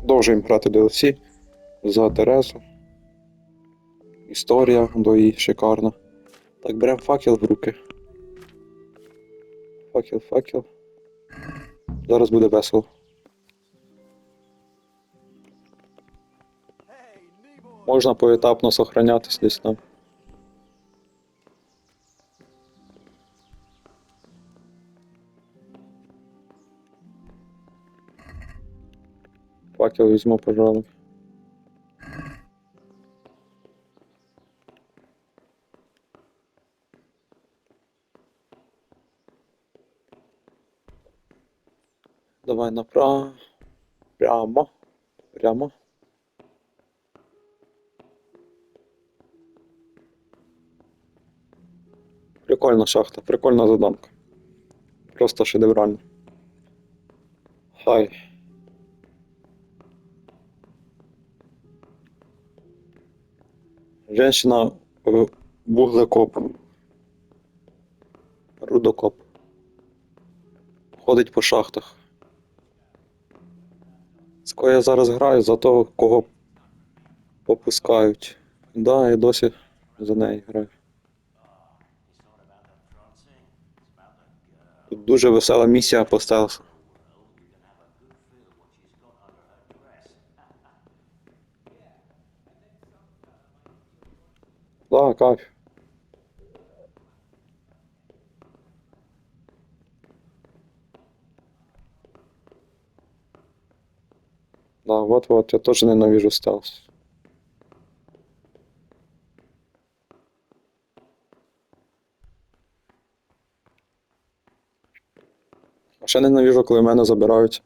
Продовжуємо грати DLC за Терезу. Історія до її шикарна. Так, беремо факел в руки. Факел, факел. Зараз буде весело. Можна поетапно сохранятись десь там. Факел візьму, пожалуй. Давай направо. Прямо. Прямо. Прикольна шахта, прикольна заданка. Просто шедеврально. Хай. Женщина э, вуглекоп. Рудокоп. Ходить по шахтах. З кого я зараз граю, за того, кого попускають. Да, я досі за неї граю. Тут дуже весела місія по. Кайф. Да, вот-вот, я тоже ненавижу стелс. А ще ненавижу, коли в мене забирають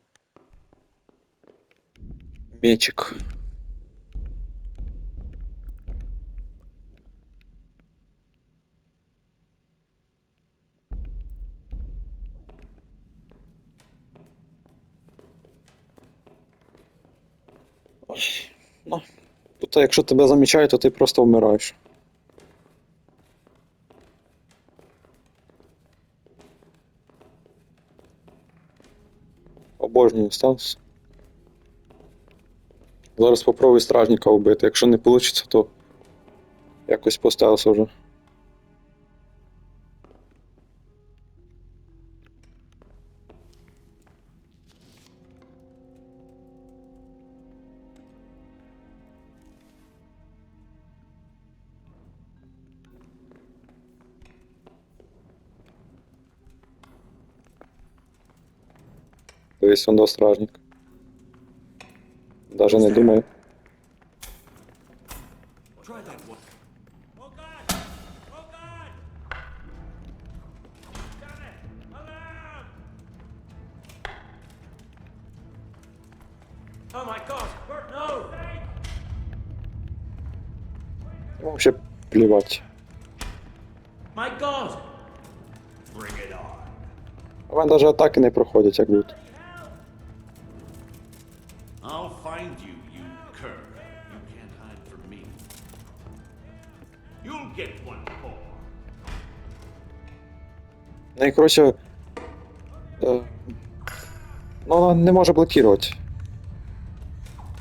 мечик. Ну, тут якщо тебе замічають, то ти просто вмираєш. Обожнюю стелс. Зараз попробую стражника вбити. Якщо не вийде, то якось по стелсу вже. Дивись, он до стражник. Даже не думаю. Вообще плевать. My God! Bring it on! У навіть атаки не проходять, як будуть. I'll find you, you cur. You can't hide from me. You'll get one more. Ну і коротше. Е, ну, вона не може блокувати.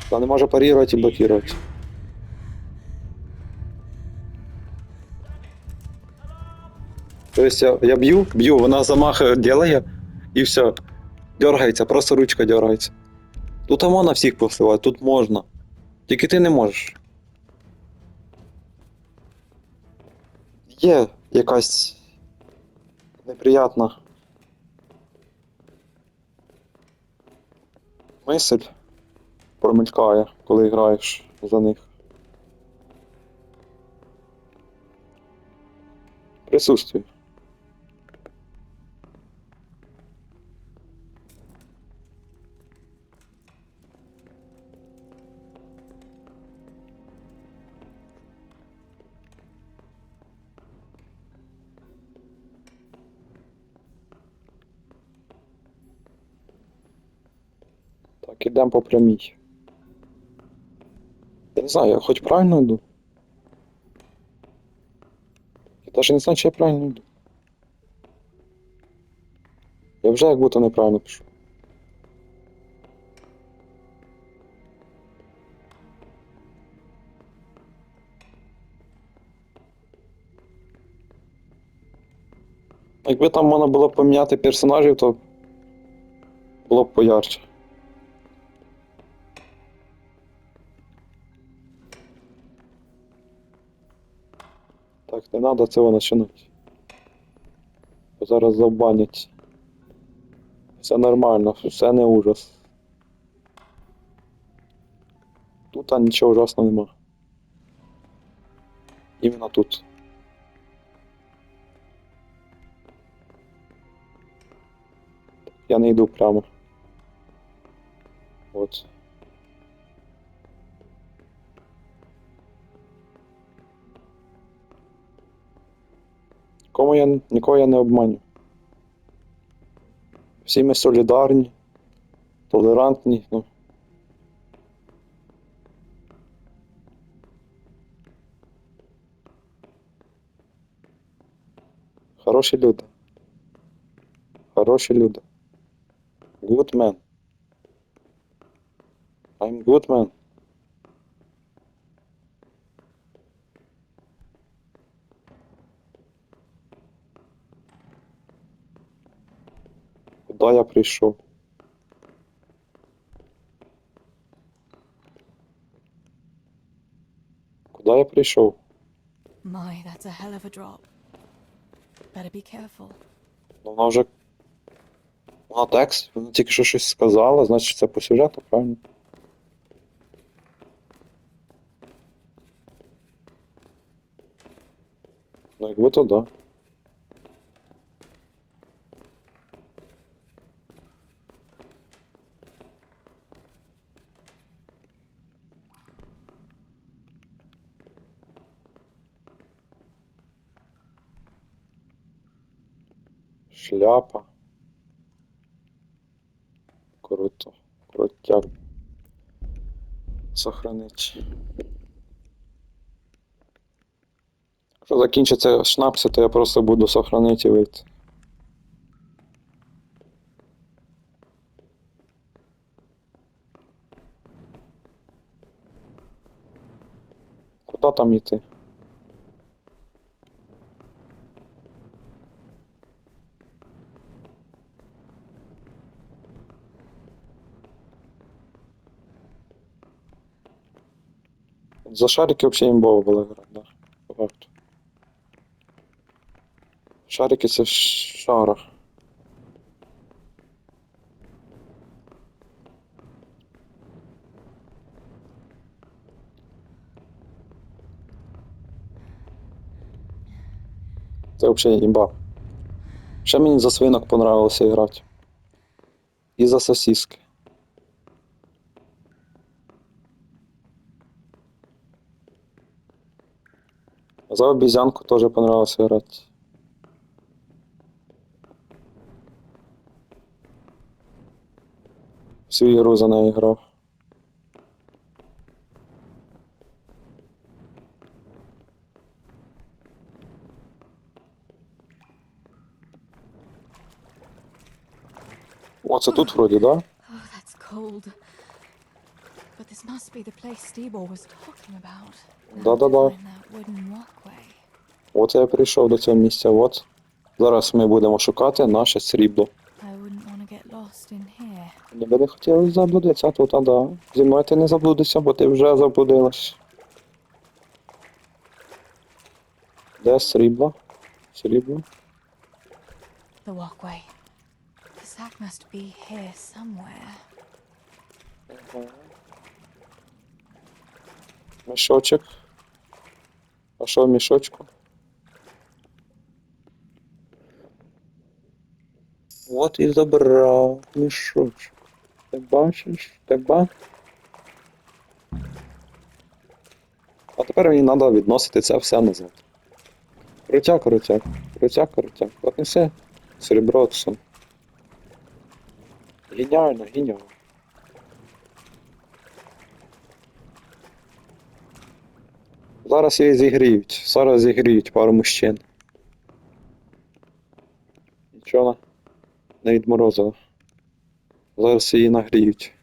Вона не може парірувати і блокувати. Тобто я, я б'ю, б'ю, вона замах делає і все. Дергається, просто ручка дергається. Тут можна всіх посилати, тут можна. Тільки ти не можеш. Є якась неприятна мисль промелькає, коли граєш за них. Присутствує. йдемо по прямій. Я не знаю, я хоч правильно йду. Я навіть не знаю, чи я правильно йду. Я вже як будто неправильно пишу. Якби там можна було поміняти персонажів, то було б поярче. Так, не треба цього починати. Зараз забанять. Все нормально, все не ужас. Тут а, нічого ужасного нема. Іменно тут. Я не йду прямо. Кому я нікого я не обманю. Всі ми солідарні, толерантні, ну. Хороші люди. Хороші люди. Good man. I'm good man. Куда я прийшов? Куда я прийшов? My, that's a hell of a drop. Better be careful. Ну, вона вже. Вона текст, вона тільки що щось сказала, значить це по сюжету, правильно? Ну, якби то да. Шляпа. Круто. Крутяк. Сохранить. Якщо закінчиться шнапси, то я просто буду сохранити і вийти. Куда там йти? За шарики вообще імбово було грати, да. По факту. Шарики це шара. Це взагалі імба. Ще мені за свинок понравилося грати. І за сосиски. За обезьянку тоже понравилось играть. Всю игру за неї грав. О, це тут вроді, да? Oh. But this must be the place Steebor was talking about. Walkway. От я прийшов до цього місця, от. Зараз ми будемо шукати наше срібло. Мені би не хотілося заблудитися, тут, а да. Зі мною ти не заблудишся, бо ти вже заблудилась. Де срібло? Срібло? The walkway. The sack must be here somewhere. Мішочок. А що в мішочку? От і забрав мішочок. Ти бачиш? Ти ба? А тепер мені треба відносити це все назад. Крутяк, крутяк, крутяк, крутяк. От і все. Серебро це. Геніально, геніально. Зараз її зігріють. Зараз зігріють пару мужчин. Нічого не відморозило. Зараз її нагріють.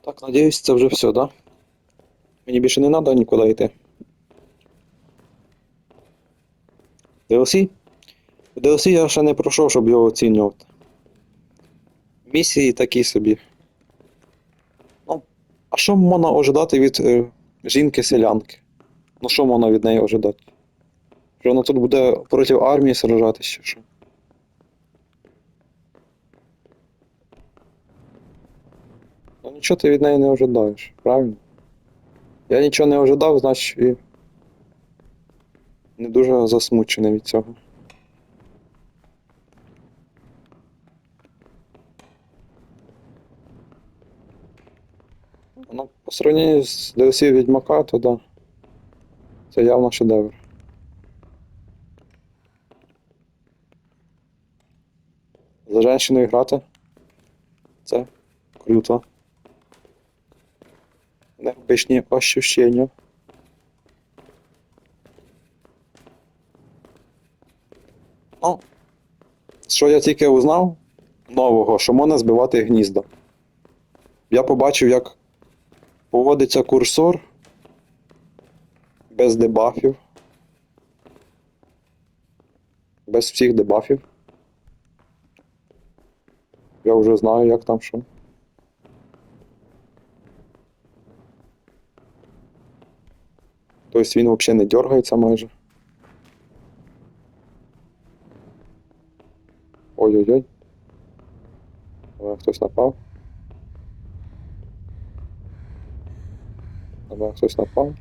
Так, надіюсь, це вже все, да? Мені більше не треба нікуди йти. DLC? DLC я ще не пройшов, щоб його оцінювати. Місії такі собі. А що можна ожидати від е, жінки-селянки? Ну що можна від неї ожидати? Що вона тут буде проти армії сражатися що? Ну нічого ти від неї не ожидаєш, правильно? Я нічого не ожидав, значить і не дуже засмучений від цього. По сравнению з DLC Відьмака, то да. Це явно шедевр. За женщиною грати. Це круто. Необычні ощущення. Ну, що я тільки узнав нового, що можна збивати гнізда. Я побачив, як поводиться курсор без дебафів. Без всіх дебафів. Я вже знаю, як там що. Тобто він взагалі не дергається майже. Ой-ой-ой. Хтось напав. Давай хтось напав.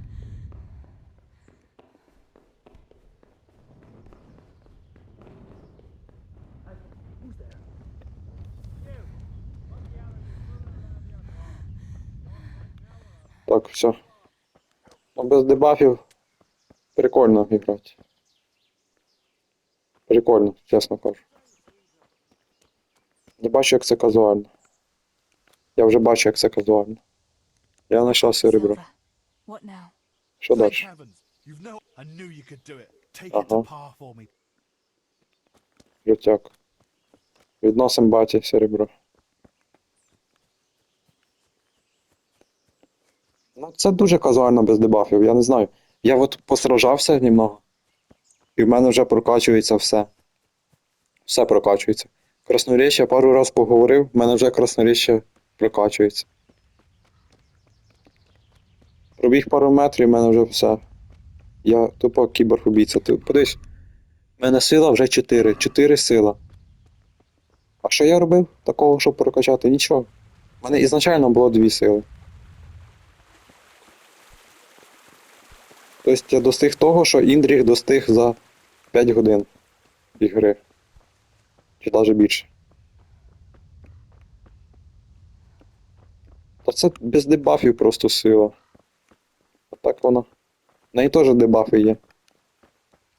Так, все. Ну, без дебафів прикольно грати. Прикольно, чесно кажу. Не бачу, як це казуально. Я вже бачу, як це казуально. Я знайшов серебро. Silver. What now? Що далі? heavens. You've no. I knew you could do it. Take it to par for me. Лютяк. Відносим баті серебро. Ну, це дуже казуально без дебафів, я не знаю. Я от посражався немного. І в мене вже прокачується все. Все прокачується. Красноріччя пару раз поговорив, в мене вже красноріччя прокачується. Пробіг пару метрів, в мене вже все. Я тупо кіберфобійця. Ти подивись. У мене сила вже 4. 4 сила. А що я робив такого, щоб прокачати? Нічого. У мене ізначально було 2 сили. Тобто я достиг того, що Індріх достиг за 5 годин ігри. Чи навіть більше. Та це без дебафів просто сила. Так вона. В неї теж дебафи є.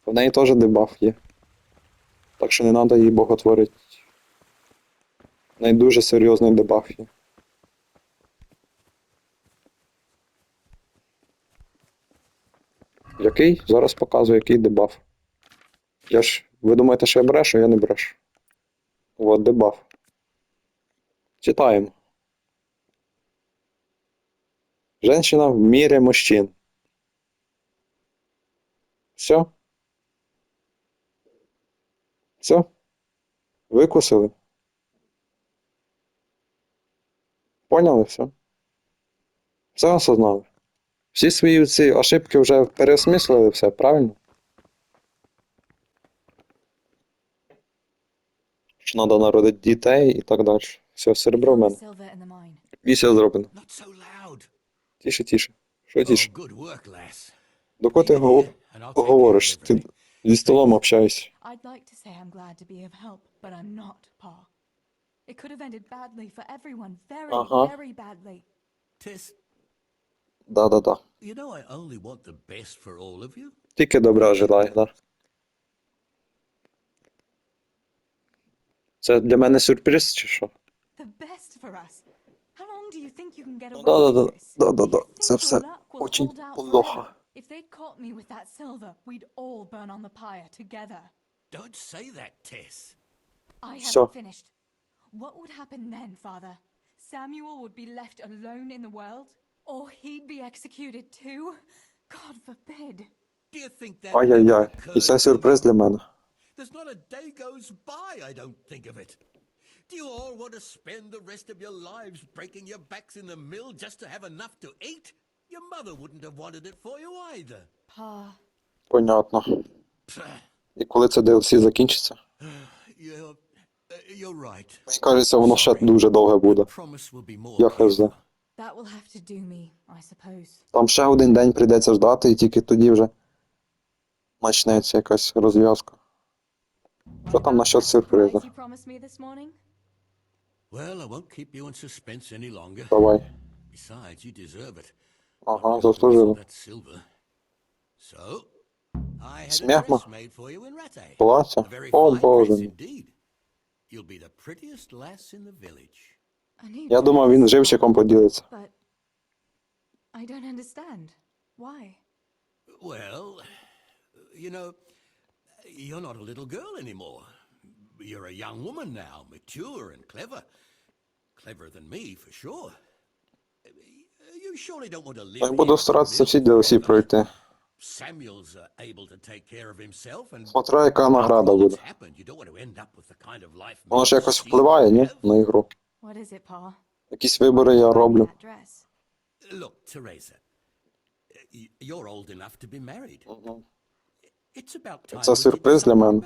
В неї теж дебаф є. Так що не треба її боготворити. В неї дуже серйозний дебаф є. Який? Зараз показую, який дебаф. Я ж. Ви думаєте, що я брешу, я не брешу. От дебаф. Читаємо. Женщина в мире мужчин. Все? Все? Викусили? Поняли все? Все осознали? Всі свої ці ошибки вже переосмислили все, правильно? Що треба народити дітей і так далі. Все, серебро в мене. Місія зроблена. Тише, тише. Що тише? Oh, good work, lass. До кого ти го- And I'll take care of говориш? Ти everything. зі столом общаєшся. I'd like to say I'm glad to be of help, but I'm not, Pa. It could have ended badly for everyone. Very, Uh-huh. very badly. Tiss, Да-да-да. you know I only want the best for all of you. Тільки добра желаю, да. Це для мене сюрприз чи що? The best for us. How long do you think you can get Ну, away да-да-да, with this? да-да-да. Do you Це think все your luck will очень hold out плохо. forever? If they'd caught me with that silver, we'd all burn on the pyre together. Don't say that, Tess. I So- haven't finished. What would happen then, Father? Samuel would be left alone in the world? Or he'd be executed too? God forbid. Do you think that Ай-яй-яй. never І це occurred to сюрприз you? для мене. There's not a day goes by I don't think of it. Do you all want to spend the rest of your lives breaking your backs in the mill just to have enough to eat? Your mother wouldn't have wanted it for you either. Pa, Понятно. І коли це DLC закінчиться? You're, uh, you're right. Мені кажеться, воно ще дуже довге буде. Promise will be more Я хз. that will have to do me, I suppose. Там ще один день прийдеться ждати, і тільки тоді вже почнеться якась розв'язка. Що там насчет сюрпризу? You promised me this morning? Well, I won't keep you in suspense any longer. Давай. Besides, you deserve it. Ага, What заслужили. for that silver. So, I had a Смехма. dress made for you in Rattay. Плаття? A very О, fine Боже dress мій. indeed. You'll be the prettiest lass in the village. A new Я думав, він dress? живчиком поділиться. But I don't understand. Why? Well, you know, you're not a little girl anymore. You're a young woman now, mature and clever. Cleverer than me, for sure. You surely don't want to live Я here буду старатися всі DLC пройти. Samuel's uh, able to take care of himself and Смотря яка награда буде. you don't want to end up with the kind of life Воно ж якось впливає, ні? На ігру. What is it, Pa? Якісь вибори я роблю. Look, Teresa, you're old enough to be married. It's about time Це сюрприз для мене.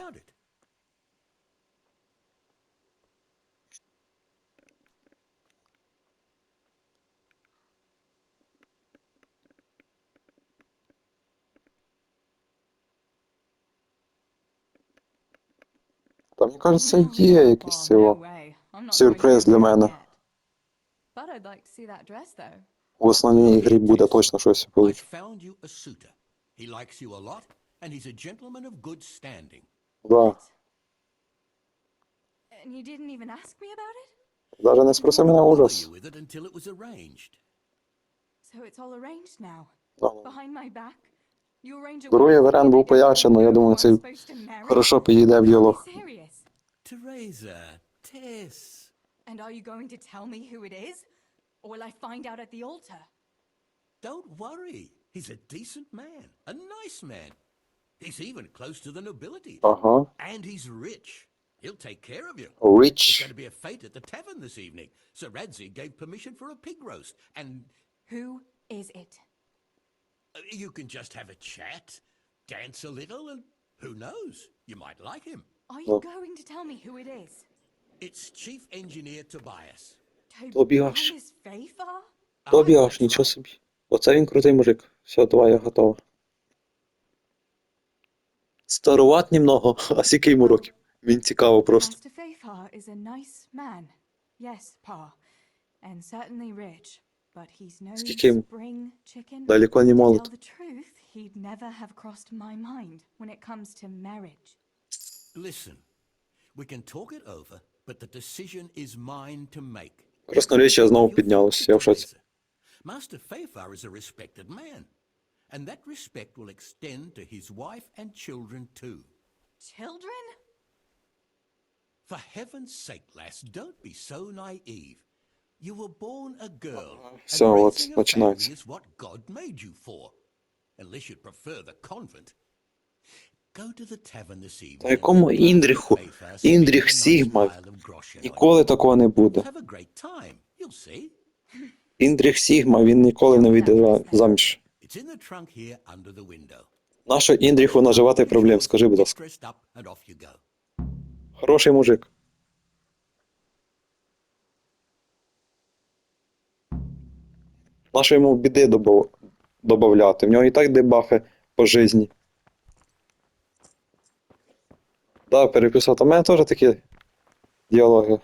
Та мені кажеться, No, є якийсь цього. сюрприз для мене. В основній грі буде точно щось standing. Да. Даже не спроси мене ужас. for варіант був але я думаю, це хорошо підійде в діалог. Fraser, Tess. And are you going to tell me who it is? Or will I find out at the altar? Don't worry. He's a decent man, a nice man. He's even close to the nobility. Uh-huh. And he's rich. He'll take care of you. Rich. There's going to be a fete at the tavern this evening. Sir Radzi gave permission for a pig roast, and... Who is it? Uh, you can just have a chat, dance a little, and who knows? You might like him. Are you going to tell me who it is? It's Chief Engineer Tobias. Tobias. Tobias Fafar? Тобі Ah, аж that's нічого собі. Оце він крутий мужик. Все, давай, я готова. Старуват немного, а скільки йому років? Він цікаво просто. Master Fafar is a nice man. Yes, Pa. And certainly rich. But he's no Скільки йому? spring chicken. Далеко не To молод. the truth, he'd never have crossed my mind when it comes to marriage. Красноречие знову You'll піднялось, think я to в шоці. Teresa. Master Fafar is a respected man, and that respect will extend to his wife and children too. Children? For heaven's sake, lass, don't be so naive. You were born a girl, and Всё, вот, raising a начинается. family is what God made you for, unless you'd prefer the convent. Та якому Індріху? Індріх Сігма. Ніколи такого не буде. Індріх Сігма, він ніколи не вийде заміж. Нащо Індріху наживати проблем, скажи, будь ласка. Хороший мужик. Нащо йому біди добав... добавляти? В нього і так дебафи по житті. Да, переписав. Та в мене теж такі діалоги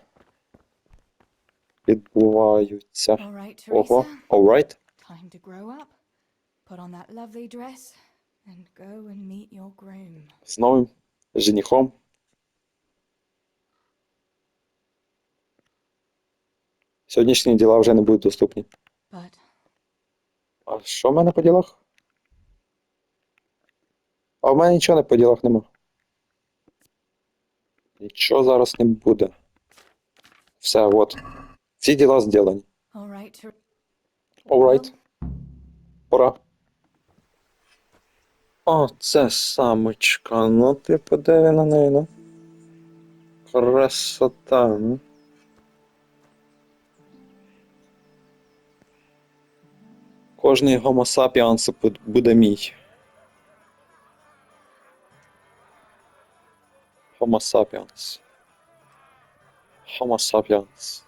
відбуваються. Right, Ого, alright. Time to grow up. Put on that lovely dress and go and meet your groom. З новим женихом. Сьогоднішні діла вже не будуть доступні. But А що в мене по ділах? А в мене нічого не по ділах нема. Нічого зараз не буде. Все, от. Ці діла зроблені. Alright. Пора. О, це самочка. Ну ти подиви на неї, ну. Красота, ну. Кожний гомо сапіанс буде мій. Homo sapiens. Homo sapiens.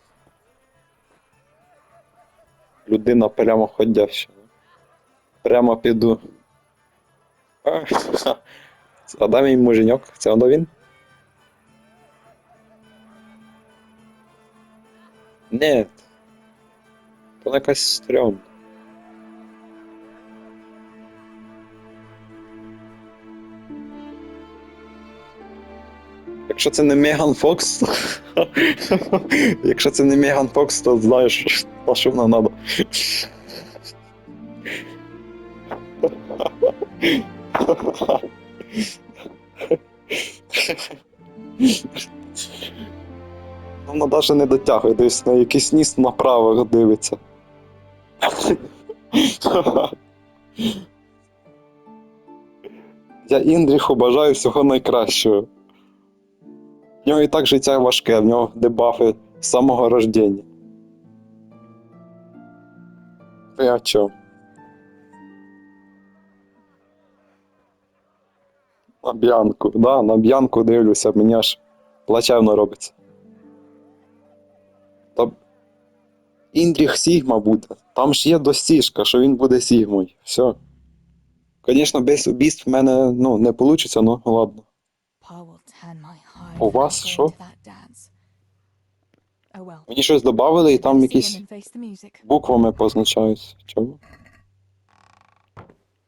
Людина прямо ходяща. Прямо піду. А, мій муженьок, це воно він? Ні. То якась стрьом. Якщо це не Меган Фокс, якщо це не Меган Фокс, то знаєш, на що вона надо. Вона навіть не дотягує, десь на якийсь ніс направо дивиться. Я Індріху бажаю всього найкращого. В нього і так життя важке, в нього дебафи з самого рождення. Ви о? На б'янку, да, на б'янку дивлюся, мені аж плачевно робиться. Та Індріх Сігма буде. Там ж є досіжка, що він буде Сігмою. Все. Звісно, без убійств в мене ну, не вийде, ну ладно. Pa will tan my hide. У вас що? Oh. Мені щось додали, і там якісь буквами позначаються. Чому?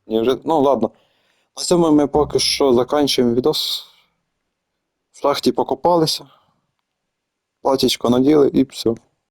Вже... Ну ладно. На цьому ми поки що закінчуємо відос. В шахті покопалися. Платічко наділи і все.